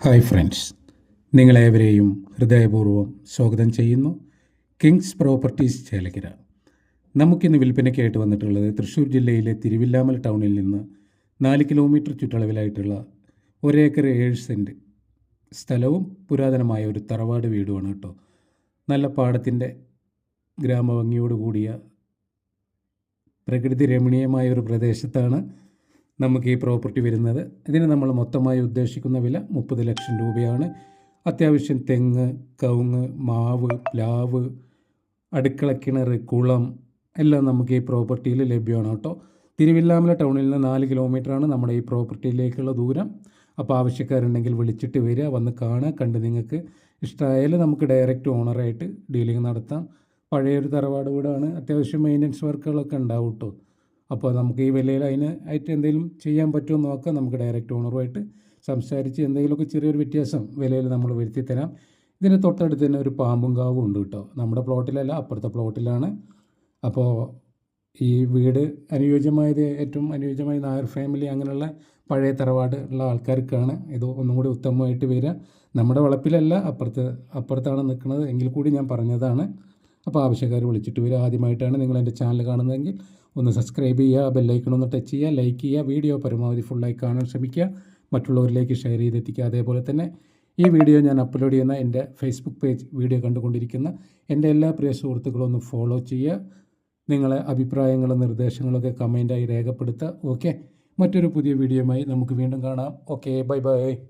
Hi friends നിങ്ങളേവരെയും ഹൃദയപൂർവം സ്വാഗതം ചെയ്യുന്നു. Kings Properties Chelakkara. നമുക്കിന്ന് വിൽപ്പനയ്ക്കായിട്ട് വന്നിട്ടുള്ളത് തൃശ്ശൂർ ജില്ലയിലെ തിരുവില്ലാമൽ ടൗണിൽ നിന്ന് നാല് കിലോമീറ്റർ ചുറ്റളവിലായിട്ടുള്ള ഒരേക്കർ ഏഴ് സെന്റ് സ്ഥലവും പുരാതനമായ ഒരു തറവാട് വീടുമാണ് കേട്ടോ. നല്ല പാടത്തിന്റെ ഗ്രാമഭംഗിയോട് കൂടിയ പ്രകൃതി രമണീയമായ ഒരു പ്രദേശത്താണ് നമുക്ക് ഈ പ്രോപ്പർട്ടി വരുന്നത്. ഇതിന് നമ്മൾ മൊത്തമായി ഉദ്ദേശിക്കുന്ന വില മുപ്പത് ലക്ഷം രൂപയാണ്. അത്യാവശ്യം തെങ്ങ് കവുങ്ങ് മാവ് പ്ലാവ് അടുക്കള കിണർ കുളം എല്ലാം നമുക്ക് ഈ പ്രോപ്പർട്ടിയിൽ ലഭ്യമാണ് കേട്ടോ. തിരുവില്ലാമല ടൗണിൽ നിന്ന് നാല് കിലോമീറ്ററാണ് നമ്മുടെ ഈ പ്രോപ്പർട്ടിയിലേക്കുള്ള ദൂരം. അപ്പോൾ ആവശ്യക്കാരുണ്ടെങ്കിൽ വിളിച്ചിട്ട് വരിക വന്ന് കാണുക കണ്ട് നിങ്ങൾക്ക് ഇഷ്ടമായാൽ നമുക്ക് ഡയറക്റ്റ് ഓണറായിട്ട് ഡീലിംഗ് നടത്താം. പഴയൊരു തറവാട് വീടാണ്. അത്യാവശ്യം മെയിന്റനൻസ് വർക്കുകളൊക്കെ ഉണ്ടാവും കേട്ടോ. അപ്പോൾ നമുക്ക് ഈ വിലയിൽ അതിന് ആയിട്ട് എന്തെങ്കിലും ചെയ്യാൻ പറ്റുമോ നോക്കാം. നമുക്ക് ഡയറക്റ്റ് ഓണറുമായിട്ട് സംസാരിച്ച് എന്തെങ്കിലുമൊക്കെ ചെറിയൊരു വ്യത്യാസം വിലയിൽ നമ്മൾ വരുത്തി തരാം. ഇതിന് തൊട്ടടുത്ത് തന്നെ ഒരു പാമ്പും കാവും ഉണ്ട് കേട്ടോ. നമ്മുടെ പ്ലോട്ടിലല്ല അപ്പുറത്തെ പ്ലോട്ടിലാണ്. അപ്പോൾ ഈ വീട് അനുയോജ്യമായത് ഏറ്റവും അനുയോജ്യമായ നായർ ഫാമിലി അങ്ങനെയുള്ള പഴയ തറവാട് ഉള്ള ആൾക്കാർക്കാണ്. ഇത് ഒന്നും കൂടി ഉത്തമമായിട്ട് വരിക. നമ്മുടെ വളപ്പിലല്ല അപ്പുറത്ത് അപ്പുറത്താണ് നിൽക്കുന്നത്. എങ്കിൽ കൂടി ഞാൻ പറഞ്ഞതാണ്. അപ്പോൾ ആവശ്യക്കാർ വിളിച്ചിട്ട് വരിക ആദ്യമായിട്ടാണ് നിങ്ങൾ എന്റെ ചാനൽ കാണുന്നതെങ്കിൽ ഒന്ന് സബ്സ്ക്രൈബ് ചെയ്യുക ബെല്ലൈക്കൺ ഒന്ന് ടച്ച് ചെയ്യുക ലൈക്ക് ചെയ്യുക വീഡിയോ പരമാവധി ഫുള്ളായി കാണാൻ ശ്രമിക്കുക. മറ്റുള്ളവരിലേക്ക് ഷെയർ ചെയ്തെത്തിക്കുക. അതേപോലെ തന്നെ ഈ വീഡിയോ ഞാൻ അപ്ലോഡ് ചെയ്യുന്ന എന്റെ ഫേസ്ബുക്ക് പേജ് വീഡിയോ കണ്ടുകൊണ്ടിരിക്കുന്ന എന്റെ എല്ലാ പ്രിയ സുഹൃത്തുക്കളും ഒന്ന് ഫോളോ ചെയ്യുക. നിങ്ങളെ അഭിപ്രായങ്ങളും നിർദ്ദേശങ്ങളൊക്കെ കമന്റായി രേഖപ്പെടുത്തുക. ഓക്കെ മറ്റൊരു പുതിയ വീഡിയോയുമായി നമുക്ക് വീണ്ടും കാണാം. Okay bye bye